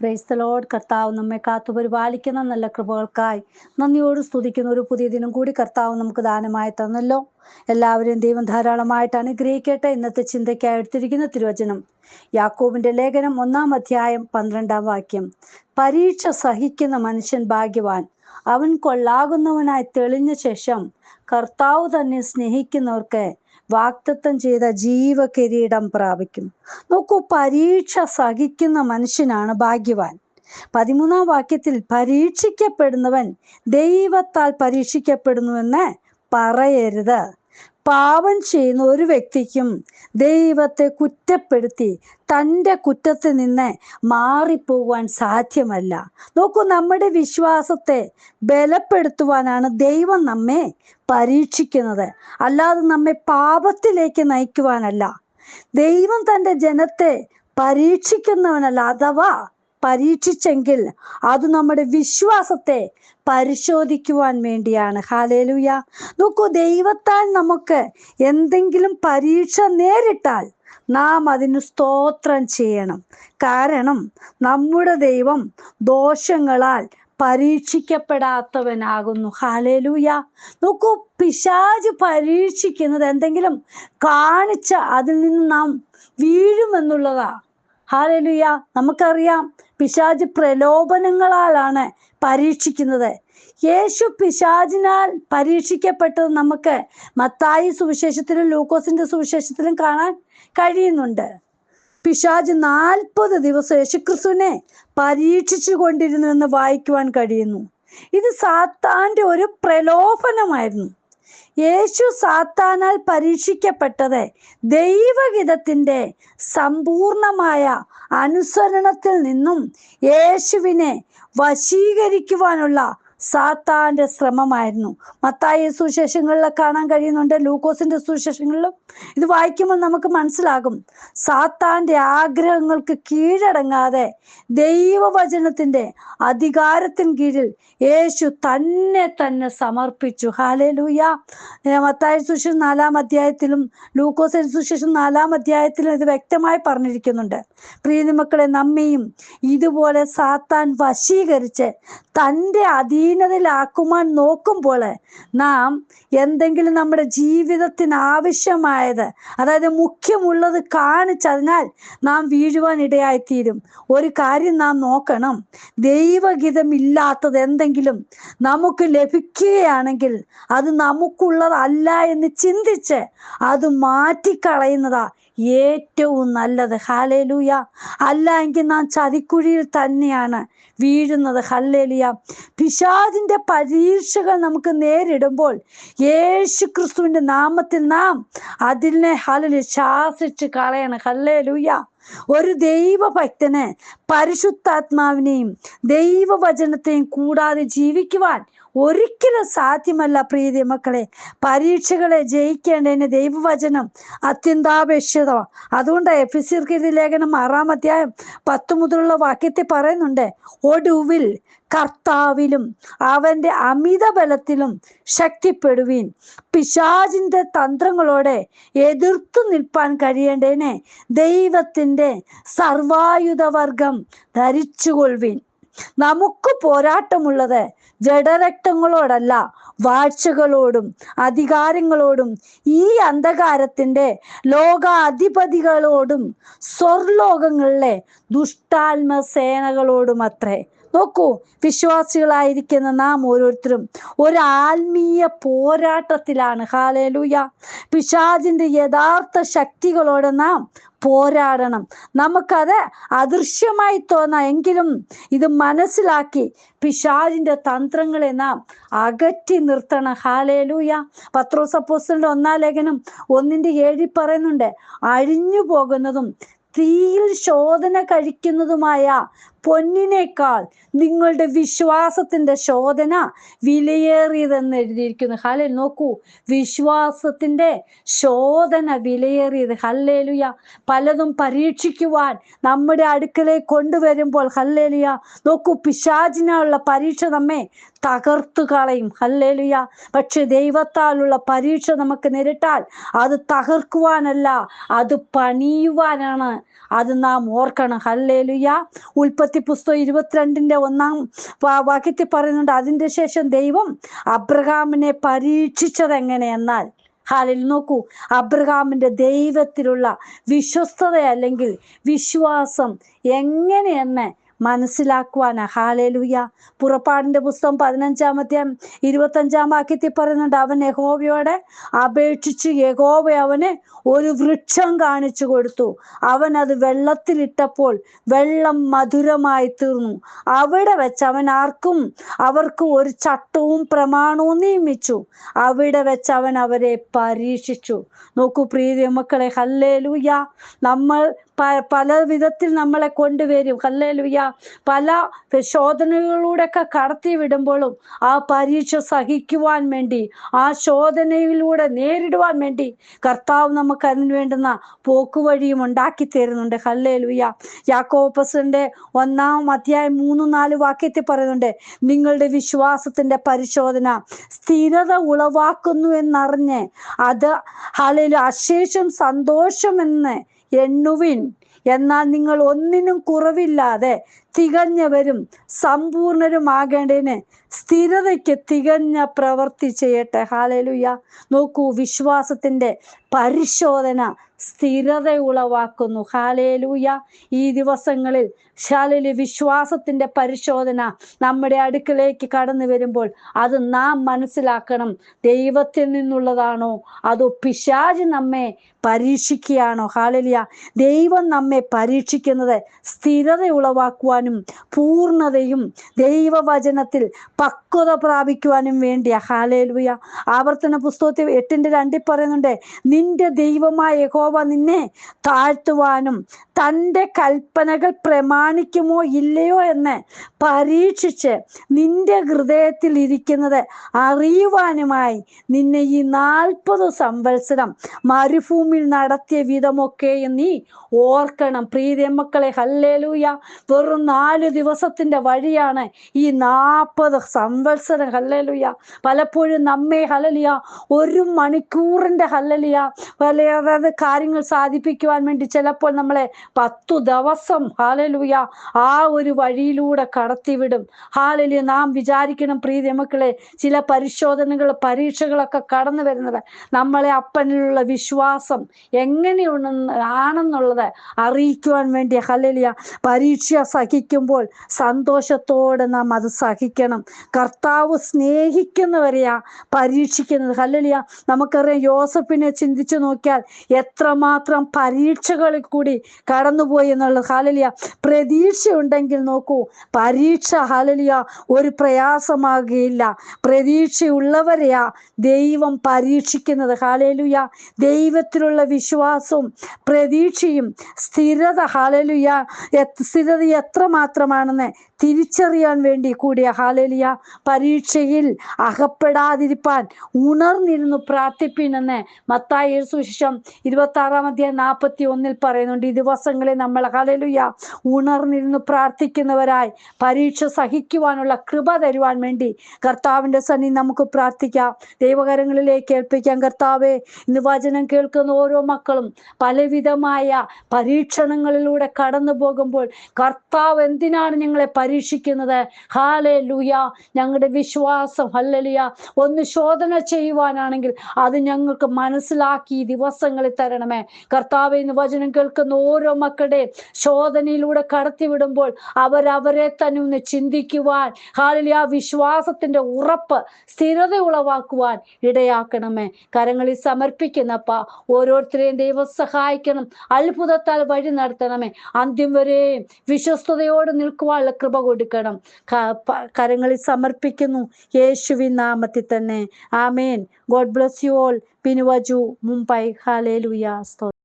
Praise the Lord കർത്താവ് നമ്മെ കാത്തു പരിപാലിക്കുന്ന നല്ല കൃപകൾക്കായി. നന്ദിയോട് സ്തുതിക്കുന്ന ഒരു പുതിയ ദിനം കൂടി കർത്താവ് നമുക്ക് ദാനമായി തന്നല്ലോ. എല്ലാവരെയും ദൈവം ധാരാളമായിട്ട് അനുഗ്രഹിക്കട്ടെ. ഇന്നത്തെ ചിന്തയ്ക്കായി എടുത്തിരിക്കുന്ന തിരുവചനം. യാക്കോബിന്റെ ലേഖനം ഒന്നാം അധ്യായം പന്ത്രണ്ടാം വാക്യം. പരീക്ഷ സഹിക്കുന്ന മനുഷ്യൻ ഭാഗ്യവാൻ. അവൻ കൊള്ളാകുന്നവനായി തെളിഞ്ഞ ശേഷം കർത്താവ് തന്നെ സ്നേഹിക്കുന്നവർക്ക് വാക്തത്വം ചെയ്ത ജീവകിരീടം പ്രാപിക്കും. നോക്കൂ പരീക്ഷ സഹിക്കുന്ന മനുഷ്യനാണ് ഭാഗ്യവാൻ. പതിമൂന്നാം വാക്യത്തിൽ പരീക്ഷിക്കപ്പെടുന്നവൻ ദൈവത്താൽ പരീക്ഷിക്കപ്പെടുന്നുവെന്ന് പറയരുത്. പാപം ചെയ്യുന്ന ഒരു വ്യക്തിക്കും ദൈവത്തെ കുറ്റപ്പെടുത്തി തന്റെ കുറ്റത്തിൽ നിന്ന് മാറിപ്പോവാൻ സാധ്യമല്ല. നോക്കൂ നമ്മുടെ വിശ്വാസത്തെ ബലപ്പെടുത്തുവാനാണ് ദൈവം നമ്മെ പരീക്ഷിക്കുന്നത്. അല്ലാതെ നമ്മെ പാപത്തിലേക്ക് നയിക്കുവാനല്ല. ദൈവം തന്റെ ജനത്തെ പരീക്ഷിക്കുന്നവനല്ല അഥവാ പരീക്ഷിച്ചെങ്കിൽ അത് നമ്മുടെ വിശ്വാസത്തെ പരിശോധിക്കുവാൻ വേണ്ടിയാണ്. ഹാലേലുയ നോക്കൂ ദൈവത്താൽ നമുക്ക് എന്തെങ്കിലും പരീക്ഷ നേരിട്ടാൽ നാം അതിന് സ്തോത്രം ചെയ്യണം. കാരണം നമ്മുടെ ദൈവം ദോഷങ്ങളാൽ പരീക്ഷിക്കപ്പെടാത്തവനാകുന്നു. ഹാലേലൂയ നോക്കൂ പിശാജ് പരീക്ഷിക്കുന്നത് എന്തെങ്കിലും കാണിച്ച അതിൽ നിന്ന് നാം വീഴുമെന്നുള്ളതാ. ഹാലലുയ നമുക്കറിയാം പിശാജ് പ്രലോഭനങ്ങളാലാണ് പരീക്ഷിക്കുന്നത്. യേശു പിശാജിനാൽ പരീക്ഷിക്കപ്പെട്ടത് നമുക്ക് മത്തായി സുവിശേഷത്തിലും ലൂക്കോസിന്റെ സുവിശേഷത്തിലും കാണാൻ കഴിയുന്നുണ്ട്. പിശാജ് നാൽപ്പത് ദിവസം യേശുക്രിസ്തുവിനെ പരീക്ഷിച്ചു കൊണ്ടിരുന്നു എന്ന് വായിക്കുവാൻ കഴിയുന്നു. ഇത് സാത്താന്റെ ഒരു പ്രലോഭനമായിരുന്നു. യേശു സാത്താനാൽ പരീക്ഷിക്കപ്പെട്ടത് ദൈവഹിതത്തിന്റെ സമ്പൂർണമായ അനുസരണത്തിൽ നിന്നും യേശുവിനെ വശീകരിക്കുവാനുള്ള സാത്താന്റെ ശ്രമമായിരുന്നു. മത്തായ സുവിശേഷങ്ങളിൽ കാണാൻ കഴിയുന്നുണ്ട്. ലൂക്കോസിന്റെ സുവിശേഷങ്ങളിലും ഇത് വായിക്കുമ്പോൾ നമുക്ക് മനസ്സിലാകും. സാത്താന്റെ ആഗ്രഹങ്ങൾക്ക് കീഴടങ്ങാതെ ദൈവവചനത്തിന്റെ അധികാരത്തിന് കീഴിൽ യേശു തന്നെ തന്നെ സമർപ്പിച്ചു. ഹാലേ ലൂയ മത്തായ സുശേഷം നാലാം അധ്യായത്തിലും ലൂക്കോസിന്റെ സുശേഷം നാലാം അധ്യായത്തിലും ഇത് വ്യക്തമായി പറഞ്ഞിരിക്കുന്നുണ്ട്. പ്രീതിമക്കളെ നമ്മയും ഇതുപോലെ സാത്താൻ വശീകരിച്ച് തന്റെ അധീനതയിലാക്കുവാൻ നോക്കുമ്പോൾ നാം എന്തെങ്കിലും നമ്മുടെ ജീവിതത്തിന് ആവശ്യമായത് അതായത് മുഖ്യമുള്ളത് കാണിച്ചതിനാൽ നാം വീഴുവാൻ ഇടയായിത്തീരും. ഒരു കാര്യം നാം നോക്കണം. ദൈവഗീതം ഇല്ലാത്തത് എന്തെങ്കിലും നമുക്ക് ലഭിക്കുകയാണെങ്കിൽ അത് നമുക്കുള്ളതല്ല എന്ന് ചിന്തിച്ച് അത് മാറ്റിക്കളയുന്നതാ. ഏറ്റവും നല്ലത്. ഹാലേലൂയ അല്ല എങ്കിൽ നാം ചതിക്കുഴിയിൽ തന്നെയാണ് വീഴുന്നത്. ഹല്ലേലിയ പിശാദിന്റെ പരീക്ഷകൾ നമുക്ക് നേരിടുമ്പോൾ യേശു ക്രിസ്തുവിന്റെ നാമത്തിൽ നാം അതിനെ ഹലലി ശാസിച്ച് കളയണം. ഹല്ലേലൂയ ഒരു ദൈവഭക്തന് പരിശുദ്ധാത്മാവിനെയും ദൈവവചനത്തെയും കൂടാതെ ജീവിക്കുവാൻ ഒരിക്കലും സാധ്യമല്ല പ്രീതി മക്കളെ. പരീക്ഷകളെ ജയിക്കേണ്ടതിന് ദൈവവചനം അത്യന്താപേക്ഷിതമാണ് അതുകൊണ്ട് എഫ് കീർത്തി ലേഖനം ആറാം അധ്യായം പത്ത് മുതലുള്ള വാക്യത്തിൽ പറയുന്നുണ്ട് ഒടുവിൽ കർത്താവിലും അവന്റെ അമിത ബലത്തിലും ശക്തിപ്പെടുവീൻ. പിശാചിന്റെ തന്ത്രങ്ങളോടെ എതിർത്തു നിൽപ്പാൻ കഴിയേണ്ടതിനെ ദൈവത്തിന്റെ സർവായുധവർഗം ധരിച്ചുകൊള്ളുവീൻ. നമുക്ക് പോരാട്ടമുള്ളത് ജഡരക്തങ്ങളോടല്ല വാഴ്ചകളോടും അധികാരങ്ങളോടും ഈ അന്ധകാരത്തിന്റെ ലോകാധിപതികളോടും സ്വർലോകങ്ങളിലെ ദുഷ്ടാത്മ സേനകളോടും അത്രേ നോക്കൂ വിശ്വാസികളായിരിക്കുന്ന നാം ഓരോരുത്തരും ഒരു ആത്മീയ പോരാട്ടത്തിലാണ്. ഹാലേലൂയ പിശാജിന്റെ യഥാർത്ഥ ശക്തികളോട് നാം പോരാടണം. നമുക്കത് അദൃശ്യമായി തോന്നാം. എങ്കിലും ഇത് മനസ്സിലാക്കി പിശാജിന്റെ തന്ത്രങ്ങളെ നാം അകറ്റി നിർത്തണം. ഹാലേലൂയ പത്രോസപ്പോസ്റ്റലിന്റെ ഒന്നാം ലേഖനം ഒന്നിന്റെ ഏഴിൽ പറയുന്നുണ്ട് അഴിഞ്ഞു പോകുന്നതും തീയിൽ ശോധന കഴിക്കുന്നതുമായ പൊന്നിനേക്കാൾ നിങ്ങളുടെ വിശ്വാസത്തിന്റെ ശോധന വിലയേറിയതെന്ന് എഴുതിയിരിക്കുന്നു. ഹലേ നോക്കൂ വിശ്വാസത്തിന്റെ ശോധന വിലയേറിയത്. ഹല്ലേലുയ. പലതും പരീക്ഷിക്കുവാൻ നമ്മുടെ അടുക്കലേക്ക് കൊണ്ടുവരുമ്പോൾ ഹല്ലേലുയ നോക്കൂ പിശാചിനുള്ള പരീക്ഷ നമ്മെ തകർത്തു കളയും. ഹല്ലേലുയ. പക്ഷെ ദൈവത്താലുള്ള പരീക്ഷ നമുക്ക് നേരിട്ടാൽ അത് തകർക്കുവാനല്ല അത് പണിയുവാനാണ്. അത് നാം ഓർക്കണം. ഹല്ലേലുയ. ഉൽപ്പത്തി ഉൽപ്പത്തി പുസ്തകം ഇരുപത്തിരണ്ടിന്റെ ഒന്നാം വാക്യത്തിൽ പറയുന്നുണ്ട് അതിന്റെ ശേഷം ദൈവം അബ്രഹാമിനെ പരീക്ഷിച്ചത് എങ്ങനെയെന്നാൽ ഹാലിൽ നോക്കൂ അബ്രഹാമിന്റെ ദൈവത്തിലുള്ള വിശ്വസ്തത അല്ലെങ്കിൽ വിശ്വാസം എങ്ങനെയെന്ന് മനസ്സിലാക്കുവാനാ. ഹാലേലുയ. പുറപ്പാടിന്റെ പുസ്തകം പതിനഞ്ചാമത്തെ ഇരുപത്തഞ്ചാം വാക്യത്തിൽ പറയുന്നുണ്ട് അവൻ യഹോവയോടെ അപേക്ഷിച്ച് യഹോവ അവന് ഒരു വൃക്ഷം കാണിച്ചു കൊടുത്തു. അവൻ അത് വെള്ളത്തിലിട്ടപ്പോൾ വെള്ളം മധുരമായി തീർന്നു. അവിടെ വെച്ച് അവൻ ആർക്കും അവർക്ക് ഒരു ചട്ടവും പ്രമാണവും നിയമിച്ചു. അവിടെ വെച്ച് അവൻ അവരെ പരീക്ഷിച്ചു. നോക്കൂ പ്രീതി മക്കളെ ഹല്ലേലൂയ. നമ്മൾ പല വിധത്തിൽ നമ്മളെ കൊണ്ടുവരും. ഹല്ലേലൂയ. പല ശോധനകളിലൂടെ ഒക്കെ കടത്തി വിടുമ്പോഴും ആ പരീക്ഷ സഹിക്കുവാൻ വേണ്ടി ആ ശോധനയിലൂടെ നേരിടുവാൻ വേണ്ടി കർത്താവ് നമുക്ക് അതിന് വേണ്ടുന്ന പോക്കുവഴിയും ഉണ്ടാക്കി തരുന്നുണ്ട്. ഹല്ലേലൂയ. യാക്കോപ്പസിന്റെ ഒന്നാം അധ്യായം മൂന്ന് നാല് വാക്യത്തിൽ പറയുന്നുണ്ട് നിങ്ങളുടെ വിശ്വാസത്തിന്റെ പരിശോധന സ്ഥിരത ഉളവാക്കുന്നു എന്നറിഞ്ഞ് അത് ഹലയിൽ അശേഷം സന്തോഷമെന്ന് എണ്ണുവിൻ. എന്നാൽ നിങ്ങൾ ഒന്നിനും കുറവില്ലാതെ തികഞ്ഞവരും സമ്പൂർണരുമാകേണ്ടതിന് സ്ഥിരതയ്ക്ക് തികഞ്ഞ പ്രവർത്തി ചെയ്യട്ടെ. ഹാലലുയ നോക്കൂ വിശ്വാസത്തിന്റെ പരിശോധന സ്ഥിരത ഉളവാക്കുന്നു. ഹാലേലൂയ ഈ ദിവസങ്ങളിൽ ശാലിൽ വിശ്വാസത്തിന്റെ പരിശോധന നമ്മുടെ അടുക്കലേക്ക് കടന്നു വരുമ്പോൾ അത് നാം മനസ്സിലാക്കണം. ദൈവത്തിൽ നിന്നുള്ളതാണോ? അതോ പിശാജ് നമ്മെ പരീക്ഷിക്കുകയാണോ? ഹാലലിയ. ദൈവം നമ്മെ പരീക്ഷിക്കുന്നത് സ്ഥിരത ഉളവാക്കുവാനും പൂർണതയും ദൈവവചനത്തിൽ പക്വത പ്രാപിക്കുവാനും വേണ്ടിയ. ഹാലേലുയ. ആവർത്തന പുസ്തകത്തിൽ എട്ടിന്റെ രണ്ടിൽ പറയുന്നുണ്ട് നിന്റെ ദൈവമായ യഹോവ നിന്നെ താഴ്ത്തുവാനും തന്റെ കൽപ്പനകൾ പ്രമാണിക്കുമോ ഇല്ലയോ എന്ന് പരീക്ഷിച്ച് നിന്റെ ഹൃദയത്തിൽ ഇരിക്കുന്നത് അറിയുവാനുമായി നിന്നെ ഈ നാൽപ്പത് സംവത്സരം മരുഭൂമിയിൽ നടത്തിയ വിധമൊക്കെ നീ ഓർക്കണം. പ്രീതിമക്കളെ ഹല്ലേലൂയ. വെറും നാല് ദിവസത്തിന്റെ വഴിയാണ് ഈ നാൽപ്പത് സംവത്സരം. ഹല്ലേലൂയ. പലപ്പോഴും നമ്മെ ഹലലിയ ഒരു മണിക്കൂറിന്റെ ഹല്ലലിയ. പല കാര്യങ്ങൾ സാധിപ്പിക്കുവാൻ വേണ്ടി ചിലപ്പോൾ നമ്മളെ പത്തു ദിവസം ഹാലലൂയ ആ ഒരു വഴിയിലൂടെ കടത്തിവിടും. ഹാലലിയ നാം വിചാരിക്കണം പ്രീതി മക്കളെ ചില പരിശോധനകൾ പരീക്ഷകളൊക്കെ കടന്നു വരുന്നത്. നമ്മളെ അപ്പനിലുള്ള വിശ്വാസം എങ്ങനെയുണ്ടെന്ന് ആണെന്നുള്ളത് അറിയിക്കുവാൻ വേണ്ടി ഹലലിയ പരീക്ഷ സഹിക്കുമ്പോൾ സന്തോഷത്തോടെ നാം അത് സഹിക്കണം. കർത്താവ് സ്നേഹിക്കുന്നവരെയാ പരീക്ഷിക്കുന്നത്. ഹലലിയ നമുക്കറിയാം യോസഫിനെ ചിന്തിച്ചു നോക്കിയാൽ എത്രമാത്രം പരീക്ഷകളിൽ കൂടി കടന്നുപോയി എന്നുള്ളത്. ഹലലിയ പ്രതീക്ഷ ഉണ്ടെങ്കിൽ നോക്കൂ പരീക്ഷ ഹലലിയ ഒരു പ്രയാസമാകുകയില്ല. പ്രതീക്ഷയുള്ളവരെയാ ദൈവം പരീക്ഷിക്കുന്നത്. ഹാലലുയ ദൈവത്തിലുള്ള വിശ്വാസവും പ്രതീക്ഷയും സ്ഥിരത ഹാലലുയ സ്ഥിരത എത്രമാത്രമാണെന്ന് തിരിച്ചറിയാൻ വേണ്ടി കൂടിയ ഹാലലിയ പരീക്ഷയിൽ അകപ്പെടാതിരിപ്പാൻ ഉണർന്നിരുന്നു പ്രാർത്ഥിപ്പിനെന്ന് മത്തായ സുശേഷം ഇരുപത്തി ആറാം അധ്യായം നാൽപ്പത്തി ഒന്നിൽ പറയുന്നുണ്ട്. ഈ ദിവസങ്ങളിൽ നമ്മൾ ഹാലലുയ ഉണർന്നിരുന്നു പ്രാർത്ഥിക്കുന്നവരായി പരീക്ഷ സഹിക്കുവാനുള്ള കൃപ തരുവാൻ വേണ്ടി കർത്താവിന്റെ സന്നി നമുക്ക് പ്രാർത്ഥിക്കാം. ദൈവകരങ്ങളിലേക്ക് ഏൽപ്പിക്കാം. കർത്താവെ ഇന്ന് വചനം കേൾക്കുന്ന ഓരോ മക്കളും പലവിധമായ പരീക്ഷണങ്ങളിലൂടെ കടന്നു പോകുമ്പോൾ കർത്താവ് എന്തിനാണ് ഞങ്ങളെ പരീക്ഷിക്കുന്നത്. ഹാലേ ലൂയ ഞങ്ങളുടെ വിശ്വാസം ഹല്ലലിയ. ഒന്ന് ശോധന ചെയ്യുവാനാണെങ്കിൽ അത് ഞങ്ങൾക്ക് മനസ്സിലാക്കി ദിവസങ്ങളിൽ തരണമേ. കർത്താവ് ഇന്ന് വചനം കേൾക്കുന്ന ഓരോ മക്കളുടെ ശോധനയിലൂടെ കടത്തിവിടുമ്പോൾ അവരവരെ തന്നെ ഒന്ന് ചിന്തിക്കുവാൻ ഹാലിയ വിശ്വാസത്തിന്റെ ഉറപ്പ് സ്ഥിരത ഉളവാക്കുവാൻ ഇടയാക്കണമേ. കരങ്ങളിൽ സമർപ്പിക്കുന്നപ്പ ഓരോരുത്തരെയും ദൈവം സഹായിക്കണം. അത്ഭുതത്താൽ വഴി നടത്തണമേ. അന്ത്യം വരെയും വിശ്വസ്തയോട് നിൽക്കുവാനുള്ള കൃപ കൊടുക്കണം. കരങ്ങളിൽ സമർപ്പിക്കുന്നു യേശുവിൻ നാമത്തിൽ തന്നെ. ആമേൻ. God bless you all. പിൻവജു Mumbai ഹാലേലുയ സ്തോത്രം